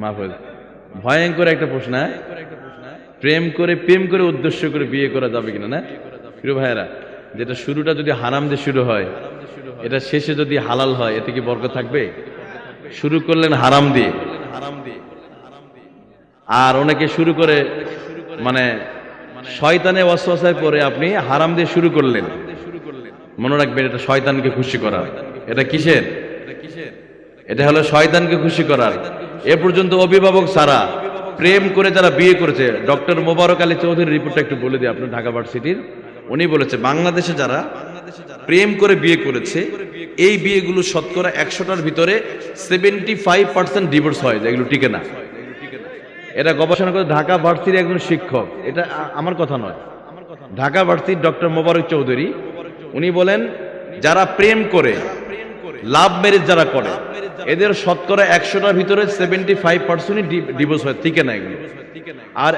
মাফ হয়ে। ভয়ঙ্কর একটা প্রশ্ন হ্যাঁ? প্রেম করে প্রেম করে উদ্দেশ্য করে বিয়ে করা যাবে কিনা, না? প্রিয় ভাইয়েরা, যেটা শুরুটা যদি হারাম দিয়ে শুরু হয়, এটা শেষে যদি হালাল হয়, এতে কি বরকত থাকবে? শুরু করলেন হারাম দিয়ে। আর অনেকে শুরু করে মানে শয়তানে ওয়াসওয়াসায় পরে আপনি হারাম দিয়ে শুরু করলেন। মনে রাখবেন এটা শয়তানকে খুশি করা। এটা কিসের? এটা হলো শয়তানকে খুশি করার। এ পর্যন্ত অভিভাবক সারা প্রেম করে যারা বিয়ে করেছে, ডক্টর মোবারক আলী চৌধুরীর রিপোর্টটা একটু বলে দিই আপনার ঢাকা ভার্সিটির। উনি বলেছে, বাংলাদেশে যারা প্রেম করে বিয়ে করেছে, এই বিয়েগুলো শতকরা একশোটার ভিতরে সেভেন্টি ফাইভ পার্সেন্ট ডিভোর্স হয়, যেগুলো টিকে না। এটা গবেষণা করে ঢাকা ভার্সিটির একজন শিক্ষক, এটা আমার কথা নয়। ঢাকা ভার্সিটির ডক্টর মোবারক চৌধুরী, উনি বলেন, যারা প্রেম করে, লাভ ম্যারেজ যারা করে এদের শতকরা একশোটার ভিতরে সেভেন্টি ফাইভ পার্সেন্টই ডিভোর্স হয়। ঠিক না এগুলো। আর